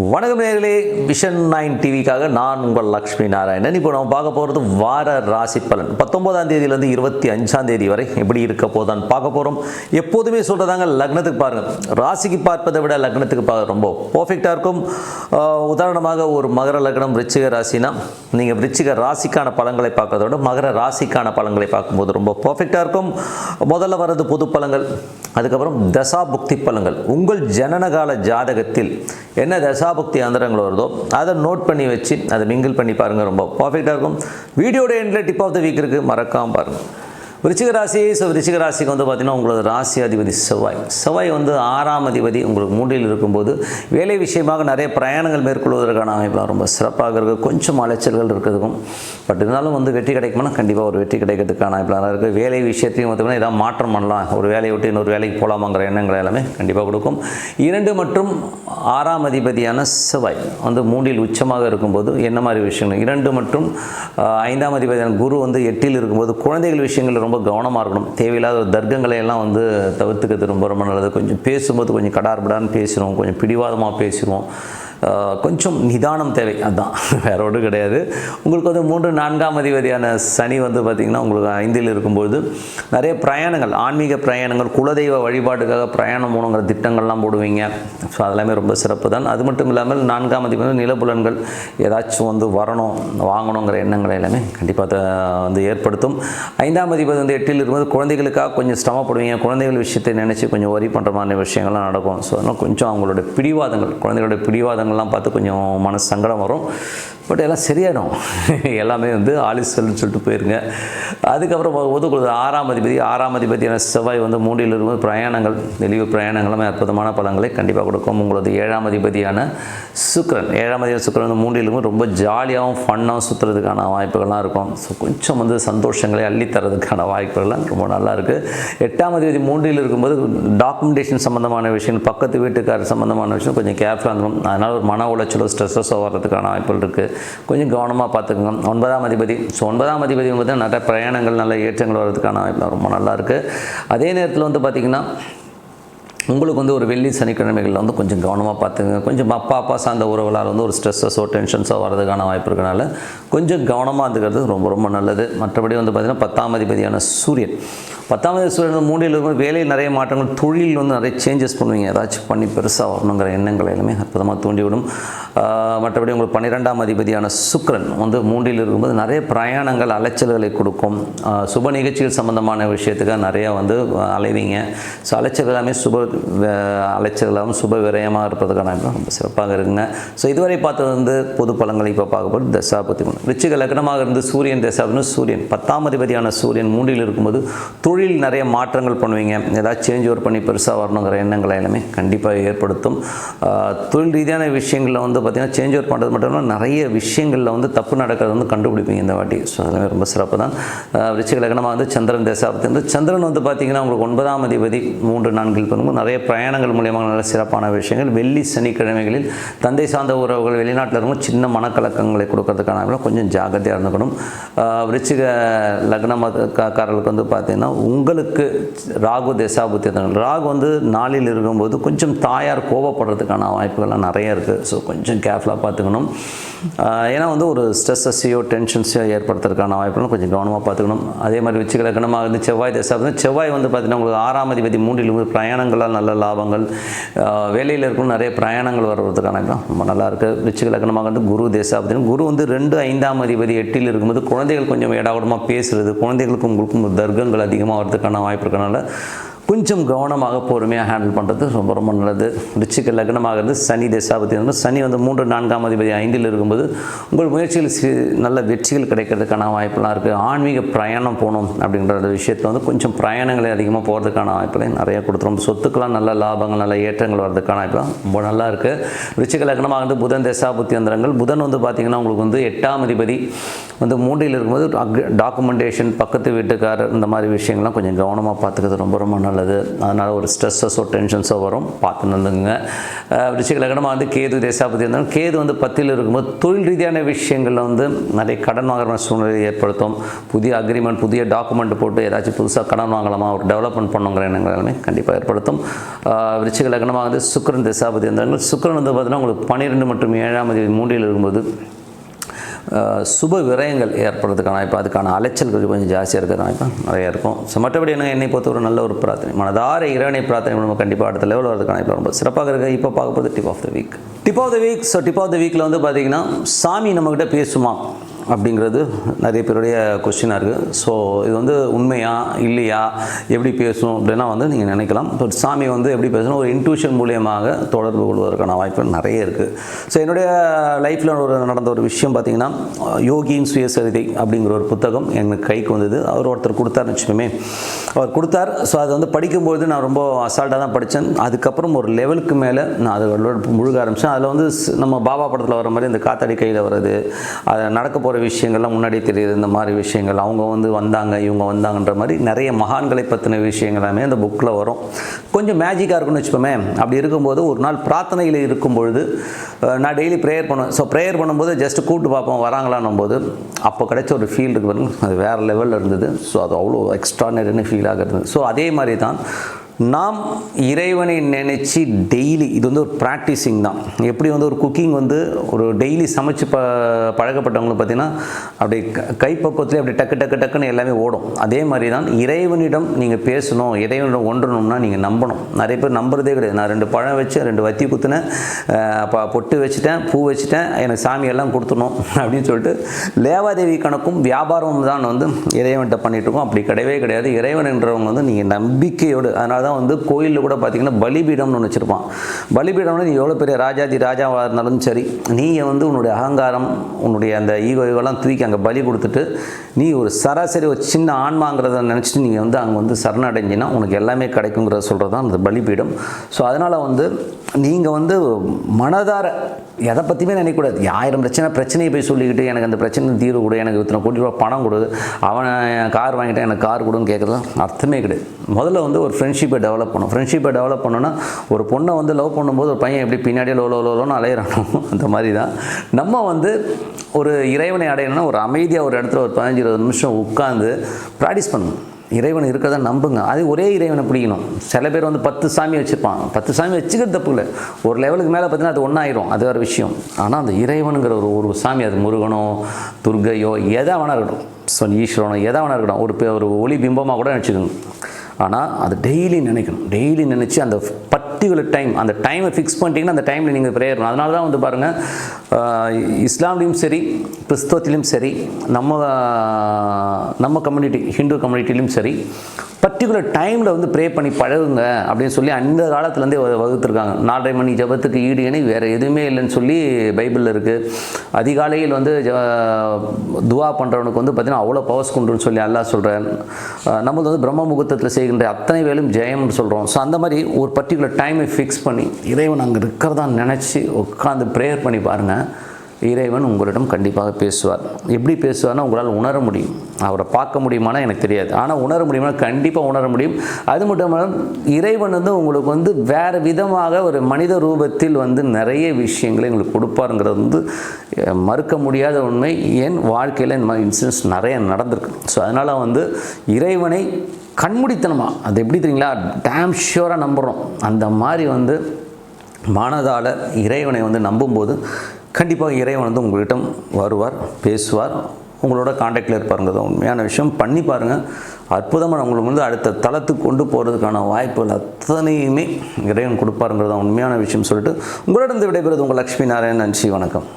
வணக்கம் நேர்களே vision nine டிவிக்காக நான் உங்கள் லக்ஷ்மி நாராயணன். இப்போ நம்ம பார்க்க போகிறது வார ராசி பலன். பத்தொன்பதாம் தேதியிலேருந்து இருபத்தி அஞ்சாம் தேதி வரை எப்படி இருக்க போதான் பார்க்க போகிறோம் எப்போதுமே சொல்கிறதாங்க லக்னத்துக்கு பாருங்கள் ராசிக்கு பார்ப்பதை விட லக்னத்துக்கு பார்க்க ரொம்ப பர்ஃபெக்டாக இருக்கும். உதாரணமாக ஒரு மகர லக்னம் ரிச்சிக ராசினா நீங்கள் ரிச்சிக ராசிக்கான பலன்களை பார்க்கறத விட மகர ராசிக்கான பலன்களை பார்க்கும்போது ரொம்ப பர்ஃபெக்டாக இருக்கும். முதல்ல வர்றது பொது பழங்கள் அதுக்கப்புறம் தசா புக்தி பழங்கள் உங்கள் ஜனனகால ஜாதகத்தில் என்ன தசாபக்தி அந்தரங்கள் வருதோ அதை நோட் பண்ணி வச்சு அதை மிங்கிள் பண்ணி பாருங்கள் ரொம்ப பர்ஃபெக்டாக இருக்கும். வீடியோட எண்டில் டிப் ஆஃப் த வீக் இருக்குது மறக்காமல் பாருங்கள் விருச்சிக ராசி ஸோ விருச்சிக ராசிக்கு வந்து பார்த்திங்கன்னா உங்களோட ராசி அதிபதி செவ்வாய். செவ்வாய் வந்து ஆறாம் அதிபதி உங்களுக்கு மூன்றில் இருக்கும்போது வேலை விஷயமாக நிறைய பிரயாணங்கள் மேற்கொள்வதற்கான அமைப்புலாம் ரொம்ப சிறப்பாக இருக்குது கொஞ்சம் அலைச்சல்கள் இருக்கிறதுக்கும் பட் இருந்தாலும் வந்து வெற்றி கிடைக்குமா கண்டிப்பாக ஒரு வெற்றி கிடைக்கிறதுக்கான அமைப்புலாம் இருக்குது வேலை விஷயத்தையும் பார்த்தீங்கன்னா ஏதாவது மாற்றம் பண்ணலாம். ஒரு வேலையை விட்டு இன்னொரு வேலைக்கு போகலாமாங்கிற எண்ணங்கள் எல்லாமே கண்டிப்பாக கொடுக்கும். இரண்டு மற்றும் ஆறாம் அதிபதியான செவ்வாய் வந்து மூன்றில் உச்சமாக இருக்கும்போது என்ன மாதிரி விஷயங்கள்? இரண்டு மற்றும் ஐந்தாம் அதிபதியான குரு வந்து எட்டில் இருக்கும்போது குழந்தைகள் விஷயங்கள் ரொம்ப கவனமாக இருக்கணும். தேவையில்லாத ஒரு தர்க்கங்களை எல்லாம் வந்து தவிர்த்துக்கிறது ரொம்ப ரொம்ப நல்லது. கொஞ்சம் பேசும்போது கொஞ்சம் கடார்படான்னு பேசுகிறோம் கொஞ்சம் பிடிவாதமாக பேசுகிறோம் கொஞ்சம் நிதானம் தேவை. அதுதான் வேற ஒன்றும் கிடையாது. உங்களுக்கு வந்து மூன்று நான்காம் அதிபதியான சனி வந்து பார்த்திங்கன்னா உங்களுக்கு ஐந்தில் இருக்கும்போது நிறைய பிரயாணங்கள் ஆன்மீக பிரயாணங்கள் குலதெய்வ வழிபாட்டுக்காக பிரயாணம் போகணுங்கிற திட்டங்கள்லாம் போடுவீங்க. ஸோ அதெல்லாமே ரொம்ப சிறப்பு தான். அது மட்டும் இல்லாமல் நான்காம் அதிபதி நிலப்புலன்கள் ஏதாச்சும் வந்து வரணும் வாங்கணுங்கிற எண்ணங்களை எல்லாமே கண்டிப்பாக வந்து ஏற்படுத்தும். ஐந்தாம் அதிபதி வந்து எட்டில் இருக்கும்போது குழந்தைகளுக்காக கொஞ்சம் சிரமப்படுவீங்க. குழந்தைகள் விஷயத்தை நினச்சி கொஞ்சம் ஒரி பண்ணுற மாதிரி விஷயங்கள்லாம் நடக்கும். ஸோ அதனால் கொஞ்சம் அவங்களோட பிடிவாதங்கள் குழந்தைகளோட பிடிவாதங்கள் படங்கள்லாம் பார்த்து கொஞ்சம் மனசு சங்கடம் வரும். பட் எல்லாம் சரியாயிடும். எல்லாமே வந்து ஆலிசல்னு சொல்லிட்டு போயிருங்க. அதுக்கப்புறம் ஒதுக்குறது ஆறாம் அதிபதி ஆறாம் அதிபதியான செவ்வாய் வந்து மூன்றில் இருக்கும்போது பிரயாணங்கள் வெளியூர் பிரயாணங்களுமே அற்புதமான பலன்களை கண்டிப்பாக கொடுக்கும். உங்களது ஏழாம் அதிபதியான சுக்கிரன் ஏழாம் அதிபதி சுக்கிரன் வந்து மூன்றில் இருக்கும்போது ரொம்ப ஜாலியாகவும் ஃபன்னாகவும் சுற்றுறதுக்கான வாய்ப்புகள்லாம் இருக்கும். ஸோ கொஞ்சம் வந்து சந்தோஷங்களை அள்ளித்தரதுக்கான வாய்ப்புகள்லாம் ரொம்ப நல்லா இருக்குது எட்டாம் அதிபதி மூன்றில் இருக்கும்போது டாக்குமெண்டேஷன் சம்மந்தமான விஷயங்கள் பக்கத்து வீட்டுக்காரர் சம்மந்தமான விஷயம் கொஞ்சம் கேர்ஃபுல்லாக இருக்கும் அதனால் ஒரு மன உளைச்சலோ ஸ்ட்ரெஸ்ஸஸோ வர்றதுக்கான வாய்ப்புகள் இருக்குது கொஞ்சம் கவனமாக பார்த்துக்கோங்க. ஒன்பதாம் அதிபதி. ஸோ ஒன்பதாம் அதிபதி வந்து நிறைய பிரயாணங்கள் நல்ல ஏற்றங்கள் வர்றதுக்கான வாய்ப்பு ரொம்ப நல்லா இருக்குது அதே நேரத்தில் வந்து பார்த்திங்கன்னா உங்களுக்கு வந்து ஒரு வெள்ளி சனிக்கிழமைகளில் வந்து கொஞ்சம் கவனமாக பார்த்துங்க கொஞ்சம் அப்பா அப்பா சார்ந்த உறவுகளால் வந்து ஒரு ஸ்ட்ரெஸ்ஸஸோ டென்ஷன்ஸோ வரதுக்கான வாய்ப்பு இருக்கனால கொஞ்சம் கவனமாக இருந்துக்கிறது ரொம்ப ரொம்ப நல்லது. மற்றபடி வந்து பார்த்திங்கன்னா பத்தாம் அதிபதியான சூரியன். பத்தாம் சூரியன் மூன்றில் இருக்கும் வேலையில் நிறைய மாற்றங்கள் தொழில் வந்து நிறைய சேஞ்சஸ் பண்ணுவீங்க. ஏதாச்சும் பண்ணி பெருசாக வரணுங்கிற எண்ணங்கள் எல்லாமே அற்புதமாக தூண்டிவிடும். மற்றபடி உங்களுக்கு பன்னிரெண்டாம் அதிபதியான சுக்கிரன் வந்து மூன்றில் இருக்கும்போது நிறைய பிரயாணங்கள் அலைச்சல்களை கொடுக்கும். சுப நிகழ்ச்சிகள் சம்பந்தமான விஷயத்துக்காக நிறையா வந்து அலைவீங்க. ஸோ அலைச்சல் எல்லாமே சுப வே- அலைச்சல் இல்லாமல் சுப விரயமாக இருப்பதுக்கான ரொம்ப சிறப்பாக இருக்குங்க. ஸோ இதுவரை பார்த்தது வந்து பொது பழங்களை இப்போ பார்க்கப்படும் தசா தசாபதி ரிச்சிக லக்னமாக இருந்து சூரியன் தசாபதினு சூரியன். பத்தாம் அதிபதியான சூரியன் மூன்றில் இருக்கும்போது தொழில் தொழில் நிறைய மாற்றங்கள் பண்ணுவீங்க. ஏதாவது சேஞ்ச் ஓவர் பண்ணி பெருசாக வரணுங்கிற எண்ணங்களை எல்லாமே கண்டிப்பாக ஏற்படுத்தும். தொழில் ரீதியான விஷயங்களில் வந்து பார்த்திங்கன்னா சேஞ்ச் ஓவர் பண்ணுறது மட்டும் இல்லாமல் நிறைய விஷயங்களில் வந்து தப்பு நடக்கிறது வந்து கண்டுபிடிப்பீங்க இந்த வாட்டி. ஸோ அதெல்லாமே ரொம்ப சிறப்பு தான். ஆஹ் லக்னமாக வந்து சந்திரன் தேசாபத்தி வந்து சந்திரன் வந்து பார்த்திங்கன்னா உங்களுக்கு ஒன்பதாம் அதிபதி மூன்று நான்கில் பண்ணும்போது நிறைய பிரயாணங்கள் மூலியமாக நல்ல சிறப்பான விஷயங்கள். வெள்ளி சனிக்கிழமைகளில் தந்தை சார்ந்த உறவுகள் வெளிநாட்டில் இருக்கும் சின்ன மனக்கலக்கங்களை கொடுக்கறதுக்கான கொஞ்சம் ஜாக்கிரதையாக இருந்துக்கணும். ஆஹ் விருச்சிக லக்னக்காரர்களுக்கு வந்து பார்த்திங்கன்னா உங்களுக்கு ராகு தசாபுத்தி ராகு வந்து நாளில் இருக்கும்போது கொஞ்சம் தாயார் கோபப்படுறதுக்கான வாய்ப்புகள்லாம் நிறைய இருக்குது ஸோ கொஞ்சம் கேர்ஃபுல்லாக பார்த்துக்கணும். ஏன்னா வந்து ஒரு ஸ்ட்ரெஸ்ஸையோ டென்ஷன்ஸையோ ஏற்படுத்துறதுக்கான வாய்ப்புகளும் கொஞ்சம் கவனமாக பார்த்துக்கணும். அதே மாதிரி விச்சிக லக்னமாக இருந்து செவ்வாய் தசாபதி செவ்வாய் வந்து பார்த்திங்கன்னா உங்களுக்கு ஆறாம் அதிபதி மூன்றில் வந்து பிரயாணங்களால் நல்ல லாபங்கள் வேலையில் இருக்கும் நிறைய பிரயாணங்கள் வர்றதுக்கான இடம் ரொம்ப நல்லா இருக்குது விச்சிக லக்னமாக வந்து குரு தேசாபதி குரு வந்து ரெண்டு ஐந்தாம் அதிபதி எட்டில் இருக்கும்போது குழந்தைகள் கொஞ்சம் ஏடாகூடமாக பேசுறது குழந்தைகளுக்கும் உங்களுக்கும் தர்க்கங்கள் அதிகமாக வர்றதுக்கான வாய்ப்பு இருக்கனால கொஞ்சம் கவனமாக பொறுமையாக ஹேண்டில் பண்ணுறது ரொம்ப ரொம்ப நல்லது. ரிச்சிக்க லக்னமாக இருந்து சனி தசாபதி வந்து சனி வந்து மூன்று நான்காம் அதிபதி ஐந்தில் இருக்கும்போது உங்கள் முயற்சிகள் நல்ல வெற்றிகள் கிடைக்கிறதுக்கான வாய்ப்பெல்லாம் இருக்குது ஆன்மீக பிரயாணம் போகணும் அப்படின்ற விஷயத்தில் வந்து கொஞ்சம் பிரயாணங்களை அதிகமாக போகிறதுக்கான வாய்ப்புகளை நிறையா கொடுத்துரும். சொத்துக்கெல்லாம் நல்ல லாபங்கள் நல்ல ஏற்றங்கள் வர்றதுக்கான வாய்ப்புலாம் ரொம்ப நல்லா இருக்குது ரிச்சிக்க லக்னமாக வந்து புதன் தசாபுத்தி அந்தரங்கள் புதன் வந்து பார்த்திங்கன்னா உங்களுக்கு வந்து எட்டாம் அதிபதி வந்து மூன்றில் இருக்கும்போது டாக்குமெண்டேஷன் பக்கத்து வீட்டுக்காரர் இந்த மாதிரி விஷயங்கள்லாம் கொஞ்சம் கவனமாக பார்த்துக்கிறது ரொம்ப ரொம்ப நல்லது. நல்லது அதனால் ஒரு ஸ்ட்ரெஸ்ஸஸோ டென்ஷன்ஸோ வரும். பார்த்து நல்லதுங்க ரிஷிக லக்னமாக வந்து கேது தேசாபதி இருந்தாலும் கேது வந்து பத்தில் இருக்கும்போது தொழில் ரீதியான விஷயங்களில் வந்து நிறைய கடன் வாங்குற சூழ்நிலை ஏற்படுத்தும். புதிய அக்ரிமெண்ட் புதிய டாக்குமெண்ட் போட்டு ஏதாச்சும் புதுசாக கடன் வாங்கலாமா? ஒரு டெவலப்மெண்ட் பண்ணுங்கிற எண்ணங்கள் எல்லாமே கண்டிப்பாக ஏற்படுத்தும். ரிஷிக லக்னமாக வந்து சுக்கரன் தேசாபதி இருந்தாலும் சுக்கரன் வந்து பார்த்தீங்கன்னா உங்களுக்கு பன்னிரெண்டு மற்றும் ஏழாம் தேதி மூன்றில் இருக்கும்போது சுப விரயங்கள் ஏற்படுறதுக்கான இப்போ அதுக்கான அலைச்சல்கள் கொஞ்சம் ஜாஸ்தியாக இருக்கிறதுனால இப்போ நிறைய இருக்கும். ஸோ மற்றபடி என்ன என்னை பொறுத்த ஒரு நல்ல ஒரு பிரார்த்தனை. மனதார இறைவனை பிரார்த்தனை நம்ம கண்டிப்பாக அடுத்த லெவலில் வரதுக்கான இப்போ ரொம்ப சிறப்பாக இருக்குது இப்போ பார்க்க போகிறது tip of the week tip of the week so tip of the வீக்கில் வந்து பார்த்திங்கன்னா சாமி நம்மக்கிட்ட பேசுமா? அப்படிங்கிறது நிறைய பேருடைய கொஸ்டினாக இருக்குது ஸோ இது வந்து உண்மையா இல்லையா எப்படி பேசணும் அப்படின்னா வந்து நீங்கள் நினைக்கலாம். இப்போ சாமி வந்து எப்படி பேசணும்? ஒரு இன்ட்யூஷன் மூலியமாக தொடர்பு கொள்வதற்கான வாய்ப்புகள் நிறைய இருக்குது ஸோ என்னுடைய லைஃப்பில் ஒரு நடந்த ஒரு விஷயம் பார்த்தீங்கன்னா யோகியின் சுயசரிதை அப்படிங்கிற ஒரு புத்தகம் எனக்கு கைக்கு வந்தது. அவர் ஒருத்தர் கொடுத்தாருன்னு வச்சுக்கோமே. அவர் கொடுத்தார். ஸோ அதை வந்து படிக்கும்போது நான் ரொம்ப அசால்ட்டாக தான் படித்தேன். அதுக்கப்புறம் ஒரு லெவலுக்கு மேலே நான் அதை முழுக ஆரம்பித்தேன். அதில் வந்து நம்ம பாபா படத்தில் வர மாதிரி இந்த காத்தாடி கையில் வர்றது அதை நடக்க போகிற விஷயங்கள்லாம் முன்னாடி தெரியுது. இந்த மாதிரி விஷயங்கள் அவங்க வந்து வந்தாங்க இவங்க வந்தாங்கன்ற மாதிரி நிறைய மகான்களை பற்றின விஷயங்கள் எல்லாமே அந்த புக்கில் வரும். கொஞ்சம் மேஜிக்காக இருக்கும்னு வச்சுப்போமே அப்படி இருக்கும்போது ஒரு நாள் பிரார்த்தனையில் இருக்கும் பொழுது நான் டெய்லி ப்ரேயர் பண்ணுவேன். ஸோ ப்ரேயர் பண்ணும்போது ஜஸ்ட் கூப்பிட்டு பார்ப்போம் வராங்களான்னும் போது அப்போ கிடைச்ச ஒரு ஃபீல் இருக்கு அது வேறு லெவலில் இருந்தது. ஸோ அது அவ்வளோ எக்ஸ்ட்ரானரின்னு ஃபீல் ஆகிறது. ஸோ அதே மாதிரி தான் நாம் இறைவனை நினச்சி டெய்லி இது வந்து ஒரு ப்ராக்டிஸிங் தான். எப்படி வந்து ஒரு குக்கிங் வந்து ஒரு டெய்லி சமைச்சு ப பழகப்பட்டவங்களும் பார்த்தீங்கன்னா அப்படியே க- கைப்பக்குவத்திலே அப்படி டக்கு டக்கு டக்குன்னு எல்லாமே ஓடும். அதே மாதிரி தான் இறைவனிடம் நீங்கள் பேசணும் இறைவனிடம் ஒன்றணும்னா நீங்கள் நம்பணும். நிறைய பேர் நம்புறதே கிடையாது. நான் ரெண்டு பழம் வச்சு ரெண்டு வத்தி குத்துனேன் ப- பொட்டு வச்சுட்டேன் பூ வச்சுட்டேன் எனக்கு சாமியெல்லாம் கொடுத்துணும் அப்படின்னு சொல்லிட்டு லேவாதேவி கணக்கும் வியாபாரமும் தான் வந்து இறைவன்கிட்ட பண்ணிகிட்ருக்கோம் இருக்கோம். அப்படி கிடையவே கிடையாது. இறைவன் என்றவங்க வந்து நீங்கள் நம்பிக்கையோடு அதனால தான் வந்து கோயிலில் கூட பார்த்தீங்கன்னா பலிபீடம்னு ஒன்று வச்சுருப்பான். பலிபீடம்னு நீ எவ்வளோ பெரிய ராஜாதி ராஜாவாக இருந்தாலும் சரி நீங்கள் வந்து உன்னுடைய அகங்காரம் உன்னுடைய அந்த ஈகோ ஈகோலாம் தூக்கி அங்கே பலி கொடுத்துட்டு நீ ஒரு சராசரி ஒரு சின்ன ஆன்மாங்கிறத நினச்சிட்டு நீங்கள் வந்து அங்கே வந்து சரணடைஞ்சின்னா உனக்கு எல்லாமே கிடைக்குங்கிறத சொல்கிறது தான் அந்த பலிபீடம். ஸோ அதனால் வந்து நீங்கள் வந்து மனதார எதை பற்றியுமே நினைக்கக்கூடாது. ஆயிரம் பிரச்சனை பிரச்சனையை போய் சொல்லிக்கிட்டு எனக்கு அந்த பிரச்சனை தீர்வு கொடு எனக்கு இத்தனை கோடி ரூபா பணம் கொடு அவன் கார் வாங்கிட்டேன் எனக்கு கார் கொடுன்னு கேட்குறது அர்த்தமே கிடையாது. முதல்ல வந்து ஒரு ஃப்ரெண்ட்ஷிப்பை டெவலப் பண்ணணும். ஃப்ரெண்ட்ஷிப்பை டெவலப் பண்ணணும்னா ஒரு பொண்ணை வந்து லவ் பண்ணும்போது ஒரு பையன் எப்படி பின்னாடியே லோ லோ லோன்னு அலையிறானோ அந்த மாதிரி தான் நம்ம வந்து ஒரு இறைவனை அடையணும்னா ஒரு அமைதியாக ஒரு இடத்துல ஒரு பதினஞ்சு இருபது நிமிஷம் உட்காந்து ப்ராக்டிஸ் பண்ணணும். இறைவன் இருக்கிறத நம்புங்க. அது ஒரே இறைவனை பிடிக்கணும். சில பேர் வந்து பத்து சாமி வச்சுப்பான் பத்து சாமி வச்சுக்கிறது தப்பு இல்லை. ஒரு லெவலுக்கு மேலே பார்த்தீங்கன்னா அது ஒன்றாயிரும் அது வேறு விஷயம். ஆனால் அந்த இறைவனுங்கிற ஒரு ஒரு சாமி அது முருகனோ துர்கையோ எதாக வேணா இருக்கட்டும். ஸோ ஈஸ்வரனோ எதா வேணா இருக்கட்டும். ஒரு ஒரு ஒளி பிம்பமாக கூட நினச்சிக்கணும் ஆனால் அது டெய்லி நினைக்கணும். டெய்லி நினச்சி அந்த பர்டிகுலர் டைம் அந்த டைமை ஃபிக்ஸ் பண்ணிட்டீங்கன்னா அந்த டைமில் நீங்கள் ப்ரேயர் பண்ணணும். அதனால தான் வந்து பாருங்கள் இஸ்லாம்லேயும் சரி கிறிஸ்தவத்திலையும் சரி நம்ம நம்ம கம்யூனிட்டி ஹிந்து கம்யூனிட்டிலையும் சரி பர்டிகுலர் டைமில் வந்து ப்ரே பண்ணி பழகுங்க அப்படின்னு சொல்லி அந்த காலத்துலேருந்தே வ- வகுத்துருக்காங்க. நாலரை மணி ஜபத்துக்கு ஈடு இணை வேறு எதுவுமே இல்லைன்னு சொல்லி பைபிளில் இருக்குது அதிகாலையில் வந்து ஜ துவா பண்ணுறவனுக்கு வந்து பார்த்திங்கன்னா அவ்வளோ பவர்ஸ் கொண்டுன்னு சொல்லி நல்லா சொல்கிறேன் நம்மளது வந்து பிரம்ம முகூர்த்தத்தில் செய்கின்ற அத்தனை வேலும் ஜெயம்னு சொல்கிறோம் ஸோ அந்த மாதிரி ஒரு பர்டிகுலர் டைமை ஃபிக்ஸ் பண்ணி இறைவன் அங்கே இருக்கிறதா நினச்சி உட்காந்து ப்ரேயர் பண்ணி பாருங்கள் இறைவன் உங்களிடம் கண்டிப்பாக பேசுவார். எப்படி பேசுவார்னா உங்களால் உணர முடியும். அவரை பார்க்க முடியுமானா எனக்கு தெரியாது. ஆனால் உணர முடியுமா கண்டிப்பாக உணர முடியும். அது மட்டும் இல்லாமல் இறைவன் வந்து உங்களுக்கு வந்து வேறு விதமாக ஒரு மனித ரூபத்தில் வந்து நிறைய விஷயங்களை உங்களுக்கு கொடுப்பாருங்கிறது வந்து மறுக்க முடியாத உண்மை. என் வாழ்க்கையில் இந்த மாதிரி இன்சிடென்ட்ஸ் நிறைய நடந்திருக்கு. ஸோ அதனால் வந்து இறைவனை கண்மூடித்தனமாக அது எப்படி தெரியுங்களா? டேம் ஷியூராக நம்புகிறோம் அந்த மாதிரி வந்து மனதால் இறைவனை வந்து நம்பும்போது கண்டிப்பாக இறைவன் வந்து உங்கள்கிட்ட வருவார் பேசுவார். உங்களோட காண்டாக்டில் தான் உண்மையான விஷயம். பண்ணி பாருங்கள் அற்புதமாக உங்களுக்கு வந்து அடுத்த தளத்துக்கு கொண்டு போகிறதுக்கான வாய்ப்புகள் அத்தனையுமே இறைவன் கொடுப்பாருங்கிறது தான் உண்மையான விஷயம் சொல்லிட்டு உங்களிடம் விடைபெறுவது உங்கள் லக்ஷ்மி நாராயண் நன்றி வணக்கம்.